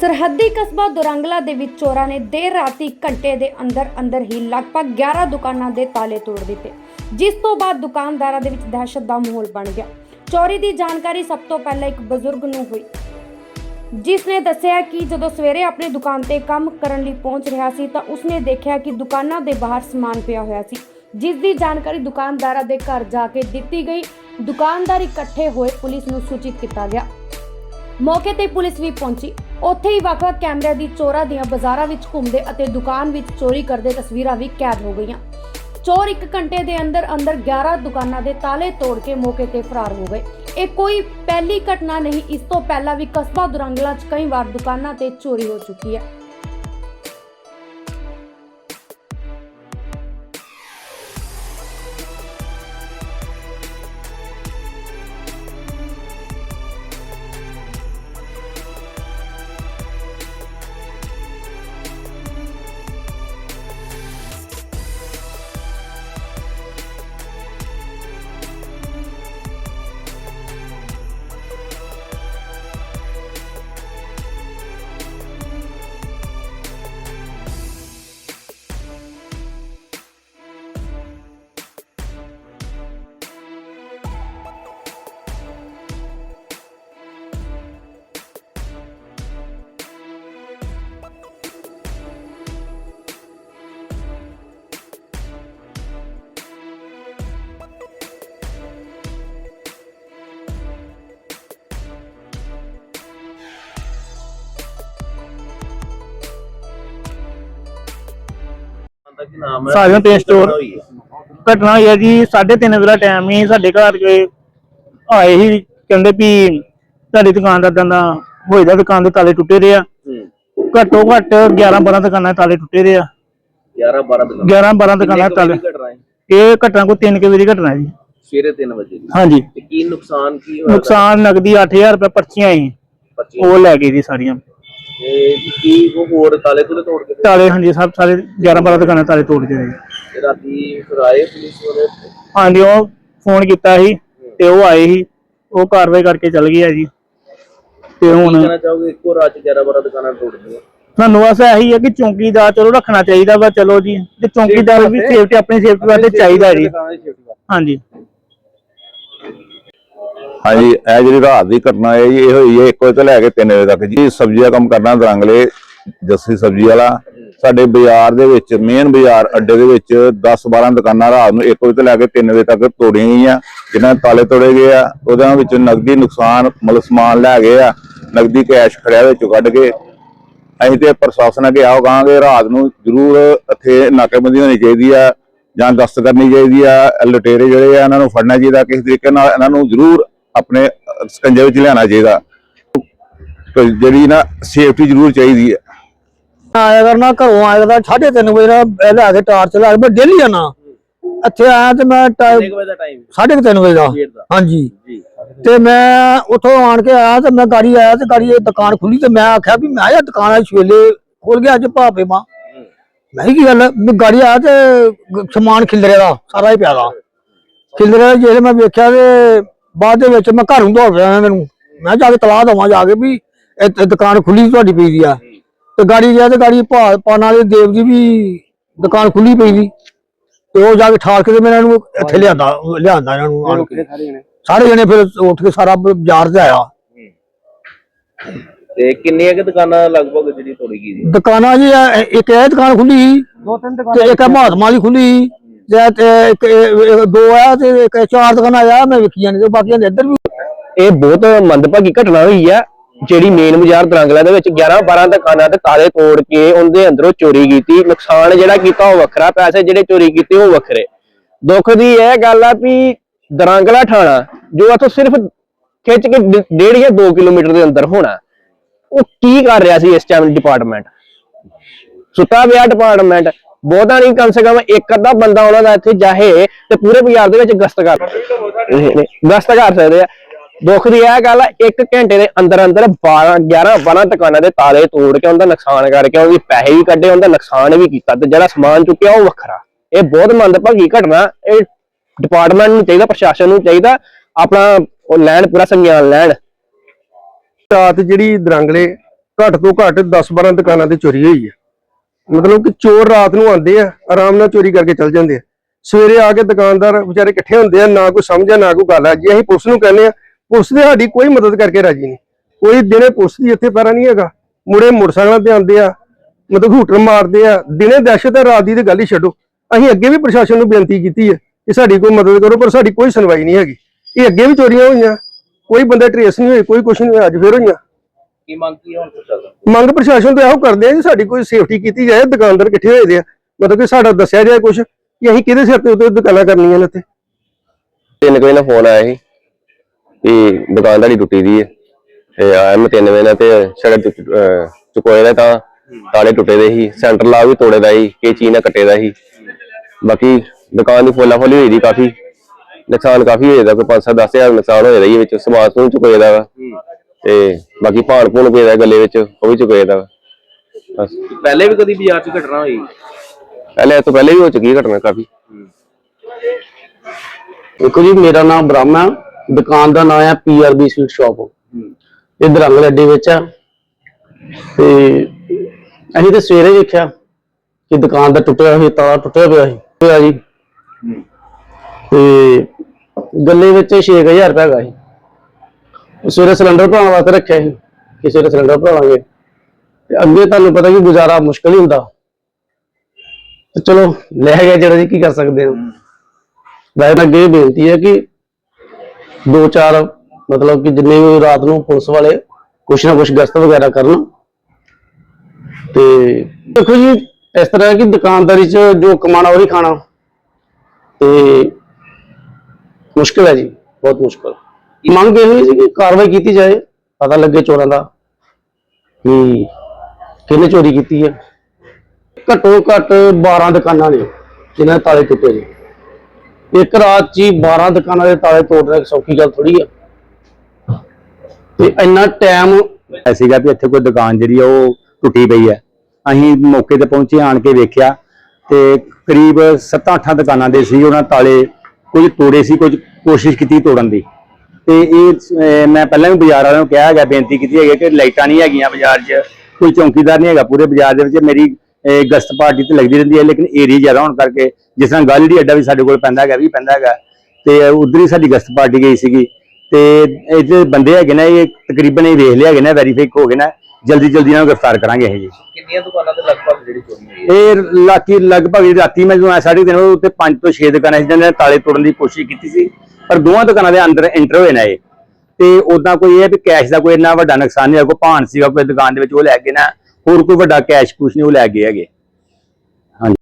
ਸਰਹੱਦੀ ਕਸਬਾ ਦੁਰੰਗਲਾ ਦੇ ਵਿੱਚ ਚੋਰਾਂ ਨੇ ਦੇਰ ਰਾਤੀ ਘੰਟੇ ਦੇ ਅੰਦਰ ਅੰਦਰ ਹੀ ਲਗਭਗ 11 ਦੁਕਾਨਾਂ ਦੇ ਤਾਲੇ ਤੋੜ ਦਿੱਤੇ, ਜਿਸ ਤੋਂ ਬਾਅਦ ਦੁਕਾਨਦਾਰਾਂ ਦੇ ਵਿੱਚ ਦਹਿਸ਼ਤ ਦਾ ਮਾਹੌਲ ਬਣ ਗਿਆ। ਚੋਰੀ ਦੀ ਜਾਣਕਾਰੀ ਸਭ ਤੋਂ ਪਹਿਲਾਂ ਇੱਕ ਬਜ਼ੁਰਗ ਨੂੰ ਹੋਈ, ਜਿਸ ਨੇ ਦੱਸਿਆ ਕਿ ਜਦੋਂ ਸਵੇਰੇ ਆਪਣੀ ਦੁਕਾਨ ਤੇ ਕੰਮ ਕਰਨ ਲਈ ਪਹੁੰਚ ਰਿਹਾ ਸੀ ਤਾਂ ਉਸਨੇ ਦੇਖਿਆ ਕਿ ਦੁਕਾਨਾਂ ਦੇ ਬਾਹਰ ਸਮਾਨ ਪਿਆ ਹੋਇਆ ਸੀ, ਜਿਸ ਦੀ ਜਾਣਕਾਰੀ ਦੁਕਾਨਦਾਰਾਂ ਦੇ ਘਰ ਜਾ ਕੇ ਦਿੱਤੀ ਗਈ। ਦੁਕਾਨਦਾਰ ਇਕੱਠੇ ਹੋਏ ਪੁਲਿਸ ਨੂੰ ਸੂਚਿਤ ਕੀਤਾ ਗਿਆ। ਮੌਕੇ ਤੇ ਪੁਲਿਸ ਵੀ ਪਹੁੰਚੀ। ਉੱਥੇ ਹੀ ਵੱਖ-ਵੱਖ ਕੈਮਰਿਆਂ ਦੀ ਚੋਰਾਂ ਦੀਆਂ ਬਾਜ਼ਾਰਾਂ ਵਿੱਚ ਘੁੰਮਦੇ ਅਤੇ ਦੁਕਾਨ ਵਿੱਚ ਚੋਰੀ ਕਰਦੇ ਤਸਵੀਰਾਂ ਵੀ ਕੈਦ ਹੋ ਗਈਆਂ। ਚੋਰ ਇੱਕ ਘੰਟੇ ਦੇ ਅੰਦਰ ਅੰਦਰ 11 ਦੁਕਾਨਾਂ ਦੇ ਤਾਲੇ ਤੋੜ ਕੇ ਮੌਕੇ ਤੇ ਫਰਾਰ ਹੋ ਗਏ। ਇਹ ਕੋਈ ਪਹਿਲੀ ਘਟਨਾ ਨਹੀਂ, ਇਸ ਤੋਂ ਪਹਿਲਾਂ ਵੀ ਕਸਬਾ ਦੁਰੰਗਲਾ 'ਚ ਕਈ ਵਾਰ ਦੁਕਾਨਾਂ ਤੇ ਚੋਰੀ ਹੋ ਚੁੱਕੀ ਹੈ। ਦਾ ਕੀ ਨਾਮ ਹੈ? Pen store. ਹੈ? ਘਟਨਾ ਹੋਈ ਹੈ ਜੀ 3:30 ਵਜੇ ਦਾ ਟਾਈਮ ਹੀ ਸਾਡੇ ਘਰ ਕੇ ਆਏ ਹੀ ਕਹਿੰਦੇ ਵੀ ਤੁਹਾਡੀ ਦੁਕਾਨ ਦਾ ਦੰਦਾ ਹੋਈ ਦਾ ਦੁਕਾਨ ਦੇ ਤਾਲੇ ਟੁੱਟੇ ਦੇ ਆ। ਹੂੰ। ਘੱਟੋ ਘੱਟ 11 12 ਦੁਕਾਨਾਂ ਤਾਲੇ ਟੁੱਟੇ ਦੇ ਆ। 11 12 ਦਿਨ 11 12 ਦੁਕਾਨਾਂ ਤਾਲੇ। ਇਹ ਘਟਨਾ ਕੋਈ 3 ਵਜੇ ਦੀ ਘਟਨਾ ਹੈ ਜੀ। ਸਵੇਰੇ 3 ਵਜੇ ਹਾਂਜੀ। ਤੇ ਕੀ ਨੁਕਸਾਨ ਕੀ ਹੋਇਆ? ਨੁਕਸਾਨ ਨਗਦੀ 8000 ਰੁਪਏ ਪਰਚੀਆਂ ਬੱਚੇ ਉਹ ਲੈ ਗਏ ਜੀ ਸਾਰੀਆਂ। ਤੇ ਕੀ ਉਹ ਹੋਰ ਤਾਲੇ ਤੁਲੇ ਤੋੜ ਕੇ ਤਾਲੇ ਹਾਂਜੀ ਸਭ ਸਾਰੇ 11 12 ਦੁਕਾਨਾਂ ਤਾਲੇ ਤੋੜ ਗਏ। ਤੇ ਰਾਤੀ ਫਿਰ ਆਏ ਪੁਲਿਸ ਵਾਲੇ ਹਾਂਜੀ ਉਹ ਫੋਨ ਕੀਤਾ ਸੀ ਤੇ ਉਹ ਆਏ ਸੀ। ਉਹ ਕਾਰਵਾਈ ਕਰਕੇ ਚਲ ਗਏ ਆ ਜੀ। ਤੇ ਕੀ ਹੁਣ ਕਹਿਣਾ ਚਾਹੋਗੇ? ਇੱਕੋ ਰਾਤ 'ਚ 11 12 ਦੁਕਾਨਾਂ ਤੋੜ ਦਿੱਤੀਆਂ ਸਾਨੂੰ ਬਸ ਇਹੀ ਹੈ ਕਿ ਚੌਂਕੀਦਾਰ ਚਲੋ ਰੱਖਣਾ ਚਾਹੀਦਾ ਵਾ ਚਲੋ ਜੀ। ਤੇ ਚੌਂਕੀਦਾਰ ਵੀ ਸੇਫਟੀ ਆਪਣੀ ਸੇਫਟੀ ਵਾਸਤੇ ਚਾਹੀਦਾ ਜੀ। ਹਾਂਜੀ। ਹਾਂਜੀ, ਇਹ ਜਿਹੜੀ ਰਾਤ ਦੀ ਘਟਨਾ ਹੈ ਜੀ, ਇਹ ਹੋਈ ਹੈ 1 ਵਜੇ ਤੋਂ ਲੈ ਕੇ 3 ਵਜੇ ਤੱਕ ਜੀ। ਸਬਜ਼ੀ ਦਾ ਕੰਮ ਕਰਨਾ ਦਰੰਗਲੇ, ਜੱਸੀ ਸਬਜ਼ੀ ਵਾਲਾ। ਸਾਡੇ ਬਾਜ਼ਾਰ ਦੇ ਵਿੱਚ ਮੇਨ ਬਾਜ਼ਾਰ ਅੱਡੇ ਦੇ ਵਿੱਚ 10-12 ਦੁਕਾਨਾਂ ਰਾਤ ਨੂੰ 1 ਵਜੇ ਤੋਂ ਲੈ ਕੇ 3 ਵਜੇ ਤੱਕ ਤੋੜੀਆਂ ਗਈਆਂ। ਜਿਨ੍ਹਾਂ ਤਾਲੇ ਤੋੜੇ ਗਏ ਆ ਉਹਦੇ ਵਿੱਚ ਨਗਦੀ ਨੁਕਸਾਨ, ਮਤਲਬ ਸਮਾਨ ਲੈ ਗਏ ਆ। ਨਗਦੀ ਕੈਸ਼ ਖੜਿਆ ਵਿੱਚੋਂ ਕੱਢ ਕੇ। ਅਸੀਂ ਤੇ ਪ੍ਰਸ਼ਾਸਨ ਅੱਗੇ ਆਓ ਕਹਾਂਗੇ, ਰਾਤ ਨੂੰ ਜ਼ਰੂਰ ਇੱਥੇ ਨਾਕੇਬੰਦੀ ਹੋਣੀ ਚਾਹੀਦੀ ਆ, ਜਾਂ ਗਸ਼ਤ ਕਰਨੀ ਚਾਹੀਦੀ ਆ। ਲੁਟੇਰੇ ਜਿਹੜੇ ਆ, ਇਹਨਾਂ ਨੂੰ ਫੜਨਾ ਚਾਹੀਦਾ। ਕਿਸੇ ਤਰੀਕੇ ਨਾਲ ਇਹਨਾਂ ਨੂੰ ਜ਼ਰੂਰ ਆਪਣੇ ਸਕੰਜੇ ਵਿੱਚ ਲਿਆਉਣਾ ਚਾਹੀਦਾ। ਤੇ ਜਿਹੜੀ ਨਾ ਸੇਫਟੀ ਜ਼ਰੂਰ ਚਾਹੀਦੀ ਹੈ। ਆਇਆ ਕਰਨਾ ਘਰੋਂ ਆਇਆ ਕਰਦਾ 3:30 ਵਜੇ ਨਾਲ ਇਹ ਲੈ ਕੇ ਟਾਰਚ ਲਾ ਕੇ ਮੈਂ ਡੇਲੀ ਆਣਾ ਇੱਥੇ ਆਇਆ ਤੇ ਮੈਂ ਕਿੰਨੇ ਕੁ ਵਜੇ ਦਾ ਟਾਈਮ 3:30 ਵਜੇ ਦਾ। ਹਾਂਜੀ। ਤੇ ਮੈਂ ਉੱਥੋਂ ਆਣ ਕੇ ਆਇਆ ਤੇ ਮੈਂ ਗਾੜੀ ਆਇਆ ਤੇ ਗਾੜੀ ਇਹ ਦੁਕਾਨ ਖੁੱਲੀ ਤੇ ਮੈਂ ਆਖਿਆ ਵੀ ਮੈਂ ਆ ਦੁਕਾਨ ਆ ਛੇਲੇ ਖੋਲ ਗਿਆ ਅੱਜ ਭਾਪੇ ਮਾਂ। ਮੈਂ ਕੀ ਗੱਲ? ਮੈਂ ਗਾੜੀ ਆਇਆ ਤੇ ਸਮਾਨ ਖਿਲਰਿਆ ਦਾ ਸਾਰਾ ਹੀ ਪਿਆ ਦਾ। ਖਿਲਰਿਆ ਜਿਹੜੇ ਮੈਂ ਵੇਖਿਆ ਤੇ ਬਾਅਦ ਦੇ ਵਿੱਚ ਮੈਂ ਘਰ ਦੌੜ ਪਿਆ ਮੈਨੂੰ ਮੈਂ ਜਾ ਕੇ ਤਲਾਹ ਦਵਾਂ ਜਾ ਕੇ ਵੀ ਇਹ ਦੁਕਾਨ ਖੁੱਲੀ ਤੁਹਾਡੀ ਪਈ ਦੀ ਆ। ਤੇ ਗਾੜੀ ਗਿਆ ਤੇ ਗਾੜੀ ਭਾ ਪਾਣ ਵਾਲੇ ਦੇਵ ਜੀ ਵੀ ਦੁਕਾਨ ਖੁੱਲੀ ਪਈ ਸੀ ਤੇ ਉਹ ਜਾ ਕੇ ਠਾਲ ਕੇ ਤੇ ਮੈਂ ਇਹਨਾਂ ਨੂੰ ਇੱਥੇ ਲਿਆਂਦਾ ਲਿਆਂਦਾ ਇਹਨਾਂ ਨੂੰ ਆਣ ਕੇ। ਸਾਰੇ ਜਣੇ? ਫਿਰ ਉੱਠ ਕੇ ਸਾਰਾ ਬਾਜ਼ਾਰ ਤੇ ਆਇਆ। ਤੇ ਕਿੰਨੀਆਂ ਕਿ ਦੁਕਾਨਾਂ ਲਗਭਗ ਜਿਹੜੀ ਤੋੜੀ ਗਈ ਦੁਕਾਨਾਂ ਜੀ ਇੱਕ ਇਹ ਦੁਕਾਨ ਖੁੱਲੀ ਦੋ ਤਿੰਨ ਦੁਕਾਨਾਂ ਤੇ ਇੱਕ ਮਹਾਤਮਾ ਦੀ ਖੁੱਲੀ ਤੇ ਤੇ ਇੱਕ, ਇਹ- ਇਹ ਦੋ ਆ ਤੇ ਇੱਕ ਚਾਰ ਦੁਕਾਨਾਂ ਆ ਮੈਂ ਵੇਖੀਆਂ ਨੇ ਤੇ ਬਾਕੀਆਂ ਦੇ ਇੱਧਰ ਵੀ। ਇਹ ਬਹੁਤ ਮੰਦਭਾਗੀ ਘਟਨਾ ਹੋਈ ਆ, ਜਿਹੜੀ ਮੇਨ ਬਾਜ਼ਾਰ ਦਰੰਗਲਾ ਦੇ ਵਿੱਚ 11 12 ਦੁਕਾਨਾਂ ਤੇ ਤਾਲੇ ਤੋੜ ਕੇ ਉਹਦੇ ਅੰਦਰੋਂ ਚੋਰੀ ਕੀਤੀ। ਨੁਕਸਾਨ ਜਿਹੜਾ ਕੀਤਾ ਉਹ ਵੱਖਰਾ, ਪੈਸੇ ਜਿਹੜੇ ਚੋਰੀ ਕੀਤੇ ਉਹ ਵੱਖਰੇ। ਦੁੱਖ ਦੀ ਇਹ ਗੱਲ ਆ ਵੀ ਦਰੰਗਲਾ ਥਾਣਾ ਜੋ ਇੱਥੋਂ ਸਿਰਫ ਖਿੱਚ ਕੇ ਡ- ਡੇਢ ਜਾਂ 2 ਕਿਲੋਮੀਟਰ ਦੇ ਅੰਦਰ ਹੋਣਾ, ਉਹ ਕੀ ਕਰ ਰਿਹਾ ਸੀ ਇਸ ਟਾਈਮ ਡਿਪਾਰਟਮੈਂਟ ਸੁੱਤਾ ਪਿਆ ਡਿਪਾਰਟਮੈਂਟ ਬਹੁਤਾ ਨਹੀਂ, ਕਮ ਸੇ ਕਮ ਇੱਕ ਅੱਧਾ ਬੰਦਾ ਉਹਨਾਂ ਦਾ ਇੱਥੇ ਜਾਹੇ ਤੇ ਪੂਰੇ ਬਾਜ਼ਾਰ ਦੇ ਵਿੱਚ ਗਸ਼ਤ ਕਰ। ਗਸ਼ਤ ਕਰ ਸਕਦੇ ਆ। ਦੁੱਖ ਦੀ ਇਹ ਗੱਲ ਆ, ਇੱਕ ਘੰਟੇ ਦੇ ਅੰਦਰ ਅੰਦਰ 12 11 12 ਦੁਕਾਨਾਂ ਦੇ ਤਾਲੇ ਤੋੜ ਕੇ ਉਹਦਾ ਨੁਕਸਾਨ ਕਰਕੇ ਉਹਦੀ ਪੈਸੇ ਵੀ ਕੱਢੇ, ਉਹਦਾ ਨੁਕਸਾਨ ਵੀ ਕੀਤਾ ਤੇ ਜਿਹੜਾ ਸਮਾਨ ਚੁੱਕਿਆ ਉਹ ਵੱਖਰਾ। ਇਹ ਬਹੁਤ ਮੰਦਭਾਗੀ ਘਟਨਾ, ਇਹ ਡਿਪਾਰਟਮੈਂਟ ਨੂੰ ਚਾਹੀਦਾ, ਪ੍ਰਸ਼ਾਸਨ ਨੂੰ ਚਾਹੀਦਾ, ਆਪਣਾ ਉਹ ਲੈਣ, ਪੂਰਾ ਸੰਗਿਆਨ ਲੈਣ। ਰਾਤ ਜਿਹੜੀ ਦਰੰਗਲੇ ਘੱਟ ਤੋਂ ਘੱਟ 10-12 ਦੁਕਾਨਾਂ ਤੇ ਚੋਰੀ ਹੋਈ ਹੈ। ਮਤਲਬ ਕਿ ਚੋਰ ਰਾਤ ਨੂੰ ਆਉਂਦੇ ਆ, ਆਰਾਮ ਨਾਲ ਚੋਰੀ ਕਰਕੇ ਚੱਲ ਜਾਂਦੇ ਆ। ਸਵੇਰੇ ਆ ਕੇ ਦੁਕਾਨਦਾਰ ਵਿਚਾਰੇ ਇਕੱਠੇ ਹੁੰਦੇ ਆ, ਨਾ ਕੋਈ ਸਮਝ ਆ, ਨਾ ਕੋਈ ਗੱਲ ਆ। ਜੇ, ਅਸੀਂ ਪੁਲਿਸ ਨੂੰ ਕਹਿੰਦੇ ਆ, ਪੁਲਿਸ ਦੇ ਸਾਡੀ ਕੋਈ ਮਦਦ ਕਰਕੇ ਰਾਜੀ ਨਹੀਂ। ਕੋਈ ਦਿਨੇ ਪੁਲਿਸ ਦੀ ਇੱਥੇ ਪੈਰਾ ਨਹੀਂ ਹੈਗਾ। ਮੁੜੇ ਮੋਟਰਸਾਈਕਲਾਂ ਤੇ ਆਉਂਦੇ ਆ, ਮਤਲਬ ਹੂਟਰ ਮਾਰਦੇ ਆ। ਦਿਨੇ ਦਹਿਸ਼ਤ ਹੈ ਰਾਤ ਦੀ ਤੇ ਗੱਲ ਹੀ ਛੱਡੋ। ਅਸੀਂ ਅੱਗੇ ਵੀ ਪ੍ਰਸ਼ਾਸਨ ਨੂੰ ਬੇਨਤੀ ਕੀਤੀ ਹੈ ਕਿ ਸਾਡੀ ਕੋਈ ਮਦਦ ਕਰੋ, ਪਰ ਸਾਡੀ ਕੋਈ ਸੁਣਵਾਈ ਨਹੀਂ ਹੈਗੀ। ਇਹ ਅੱਗੇ ਵੀ ਚੋਰੀਆਂ ਹੋਈਆਂ। ਕੋਈ ਬੰਦੇ ਟਰੇਸ ਨਹੀਂ ਹੋਏ, ਕੋਈ ਕੁਛ ਨਹੀਂ ਹੋਇਆ, ਅੱਜ ਫੇਰ ਹੋਈਆਂ। ਕੀ ਮੰਗ ਕੀ ਹੈ ਹੁਣ ਪ੍ਰਸ਼ਾਸਨ ਮੰਗ ਪ੍ਰਸ਼ਾਸਨ ਤੋਂ ਇਹੋ ਕਰਦੇ ਆ ਜੀ ਸਾਡੀ ਕੋਈ ਸੇਫਟੀ ਕੀਤੀ ਜਾਏ ਦੁਕਾਨਦਾਰ ਇਕੱਠੇ ਹੋਏ ਦੇ ਆ। ਮਤਲਬ ਕਿ ਸਾਡਾ ਦੱਸਿਆ ਜਾਏ ਕੁਛ ਕਿ ਅਸੀਂ ਕਿਹਦੇ ਸਿਰ ਤੇ ਉੱਤੇ ਦੁਕਾਨਾਂ ਕਰਨੀਆਂ ਨੇ ਇੱਥੇ? ਤਿੰਨ ਵਜੇ ਨਾਲ ਫੋਨ ਆਇਆ ਸੀ ਕਿ ਦੁਕਾਨ ਤੁਹਾਡੀ ਟੁੱਟੀ ਦੀ ਹੈ। ਤੇ ਆਇਆ ਮੈਂ ਤਿੰਨ ਵਜੇ ਨਾਲ ਤੇ ਸ਼ਟਰ ਚੁਕੋਏ ਦਾ ਤਾਂ ਤਾਲੇ ਟੁੱਟੇ ਦੇ ਸੀ ਸੈਂਟਰ ਲਾ ਵੀ ਤੋੜੇ ਦਾ ਸੀ ਕੇ ਚੀਨਾ ਕੱਟੇ ਦਾ ਸੀ। ਬਾਕੀ ਦੁਕਾਨ ਦੀ ਫੋਲਾ ਫੋਲੀ ਹੋਈ ਦੀ ਕਾਫੀ ਨੁਕਸਾਨ ਕਾਫੀ ਹੋਇਆ ਦਾ ਕੋਈ 5-7 ਹਜ਼ਾਰ ਨੁਕਸਾਨ ਹੋਇਆ ਦਾ ਵਿੱਚ ਸਮਾਨ ਸਮੂਨ ਚੁਕੋਏ ਦਾ ਵਾ। ਤੇ ਬਾਕੀ ਭਾਣ ਭੂਣ ਪਏ ਦਾ ਗੱਲੇ ਵਿੱਚ ਉਹ ਵੀ ਚੁਕੋਏ ਦਾ। ਬਸ। ਪਹਿਲੇ ਵੀ ਕਦੀ ਬਾਜ਼ਾਰ 'ਚ ਘਟਨਾ ਹੋਈ? ਪਹਿਲੇ ਇਹ ਤੋਂ ਪਹਿਲੇ ਵੀ ਹੋ ਚੁੱਕੀ ਹੈ ਘਟਨਾ ਕਾਫੀ। ਦੇਖੋ ਜੀ ਮੇਰਾ ਨਾਮ ਬ੍ਰਹਮ ਹੈ। ਦੁਕਾਨ ਦਾ ਨਾਮ ਹੈ ਪੀਆਰਬੀ ਸਵੀਟ ਸ਼ਾਪ ਇਹ ਦਰੰਗਲ ਅੱਡੇ ਵਿੱਚ ਆ ਤੇ ਅਸੀਂ ਤੇ ਸਵੇਰੇ ਵੇਖਿਆ ਕਿ ਦੁਕਾਨ ਦਾ ਟੁੱਟਿਆ ਹੋਇਆ ਤਾਲਾ ਟੁੱਟਿਆ ਪਿਆ ਸੀ। ਹੋਇਆ ਜੀ। ਤੇ ਗੱਲੇ ਵਿੱਚ 6000 ਰੁਪਏ ਹੈਗਾ ਸੀ। ਸਵੇਰੇ ਸਿਲੰਡਰ ਭਰਾਉਣ ਵਾਸਤੇ ਰੱਖਿਆ ਸੀ, ਕਿ ਸਵੇਰੇ ਸਿਲੰਡਰ ਭਰਾਵਾਂਗੇ। ਤੇ ਅੱਗੇ ਤੁਹਾਨੂੰ ਪਤਾ ਕਿ ਗੁਜ਼ਾਰਾ ਮੁਸ਼ਕਲ ਹੀ ਹੁੰਦਾ। ਤੇ ਚਲੋ, ਲੈ ਗਿਆ ਜਿਹੜਾ ਜੀ ਕੀ ਕਰ ਸਕਦੇ ਹਾਂ ਵੈਸੇ ਤਾਂ ਅੱਗੇ ਬੇਨਤੀ ਹੈ ਕਿ ਦੋ ਚਾਰ, ਮਤਲਬ ਕਿ ਜਿੰਨੇ ਵੀ ਰਾਤ ਨੂੰ ਪੁਲਿਸ ਵਾਲੇ ਕੁਛ ਨਾ ਕੁਛ ਗਸ਼ਤ ਵਗੈਰਾ ਕਰਨ। ਤੇ ਦੇਖੋ ਜੀ, ਇਸ ਤਰ੍ਹਾਂ ਹੈ ਕਿ ਦੁਕਾਨਦਾਰੀ 'ਚ ਜੋ ਕਮਾਣਾ ਉਹੀ ਖਾਣਾ। ਤੇ ਮੁਸ਼ਕਿਲ ਹੈ ਜੀ, ਬਹੁਤ ਮੁਸ਼ਕਿਲ। ਮੰਗ ਇਹ ਹੋਈ ਸੀ ਕਿ ਕਾਰਵਾਈ ਕੀਤੀ ਜਾਏ, ਪਤਾ ਲੱਗੇ ਚੋਰਾਂ ਦਾ ਕਿ ਕਿਹਨੇ ਚੋਰੀ ਕੀਤੀ ਹੈ। ਘੱਟੋ ਘੱਟ 12 ਦੁਕਾਨਾਂ ਨੇ ਜਿਨ੍ਹਾਂ ਦੇ ਤਾਲੇ ਟੁੱਟੇ ਨੇ। ਇੱਕ ਰਾਤ 'ਚ ਹੀ 12 ਦੁਕਾਨਾਂ ਦੇ ਤਾਲੇ ਤੋੜਨਾ ਸੌਖੀ ਗੱਲ ਥੋੜੀ ਆ। ਤੇ ਇੰਨਾ ਟਾਈਮ ਸੀਗਾ ਵੀ ਇੱਥੇ ਕੋਈ ਦੁਕਾਨ ਜਿਹੜੀ ਆ ਉਹ ਟੁੱਟੀ ਪਈ ਹੈ ਅਸੀਂ ਮੌਕੇ ਤੇ ਪਹੁੰਚੇ, ਆਣ ਕੇ ਵੇਖਿਆ ਤੇ ਕਰੀਬ 7-8 ਦੁਕਾਨਾਂ ਦੇ ਸੀ, ਉਹਨਾਂ ਤਾਲੇ ਕੁਝ ਤੋੜੇ ਸੀ, ਕੁਝ ਕੋਸ਼ਿਸ਼ ਕੀਤੀ ਤੋੜਨ ਦੀ। ਤੇ ਇਹ ਮੈਂ ਪਹਿਲਾਂ ਵੀ ਬਾਜ਼ਾਰ ਵਾਲਿਆਂ ਨੂੰ ਕਿਹਾ ਹੈਗਾ, ਬੇਨਤੀ ਕੀਤੀ ਹੈਗੀ ਕਿ ਲਾਈਟਾਂ ਨਹੀਂ ਹੈਗੀਆਂ ਬਾਜ਼ਾਰ 'ਚ, ਕੋਈ ਚੌਕੀਦਾਰ ਨਹੀਂ ਹੈਗਾ ਪੂਰੇ ਬਾਜ਼ਾਰ ਦੇ ਵਿੱਚ, ਮੇਰੀ ਗਸ਼ਤ ਪਾਰਟੀ ਤੇ ਲੱਗਦੀ ਰਹਿੰਦੀ ਹੈ, ਲੇਕਿਨ ਏਰੀਆ ਜ਼ਿਆਦਾ ਹੋਣ ਕਰਕੇ, ਜਿਸ ਤਰ੍ਹਾਂ ਗਾਲੜੀ ਅੱਡਾ ਵੀ ਸਾਡੇ ਕੋਲ ਪੈਂਦਾ ਹੈਗਾ ਵੀ ਪੈਂਦਾ ਹੈਗਾ। ਤੇ ਉਧਰ ਹੀ ਸਾਡੀ ਗਸ਼ਤ ਪਾਰਟੀ ਗਈ ਸੀਗੀ। ਤੇ ਇਹ ਜਿਹੜੇ ਬੰਦੇ ਹੈਗੇ ਨੇ, ਇਹ ਤਕਰੀਬਨ ਇਹ ਵੇਖ ਲਿਆ ਹੈਗੇ ਨੇ ਵੈਰੀਫਾਈ ਹੋ ਗਏ ਨੇ ਜਲਦੀ ਜਲਦੀ ਇਹਨਾਂ ਨੂੰ ਗ੍ਰਿਫਤਾਰ ਕਰਾਂਗੇ ਇਹ ਜੀ। ਕਿੰਨੀਆਂ ਦੁਕਾਨਾਂ ਤੇ ਲਗਭਗ ਜਿਹੜੀ ਚੋਰੀ ਹੋਈ ਹੈ? ਇਹ ਲਾਕੀ ਲਗਭਗ ਜਿਹੜੀ ਰਾਤੀ ਮੈਂ ਜਦੋਂ ਆਇਆ ਸਾਢੇ ਤਿੰਨ ਵਜੇ ਉੱਤੇ 5 ਤੋਂ 6 ਦੁਕਾਨਾਂ ਸੀ ਜਿਹਨਾਂ ਨੇ ਤਾਲੇ ਤੋੜਨ ਦੀ ਕੋਸ਼ਿਸ਼ ਕੀਤੀ ਸੀ, ਪਰ ਦੋਵਾਂ ਦੁਕਾਨਾਂ ਦੇ ਅੰਦਰ ਐਂਟਰ ਹੋਏ ਨੇ ਇਹ ਤੇ ਉਦਾਂ ਕੋਈ ਇਹ ਵੀ ਕੈਸ਼ ਦਾ ਕੋਈ ਇੰਨਾ ਵੱਡਾ ਨੁਕਸਾਨ ਨਹੀਂ ਹੋਇਆ, ਕੋਈ ਭਾਨ ਸੀਗਾ, ਕੋਈ ਦੁਕਾਨ ਦੇ ਵਿੱਚ ਉਹ ਲੈ ਗਏ ਨਾ, ਹੋਰ ਕੋਈ ਵੱਡਾ ਕੈਸ਼ ਕੁਛ ਨਹੀਂ, ਉਹ ਲੈ ਗਏ ਹੈਗੇ।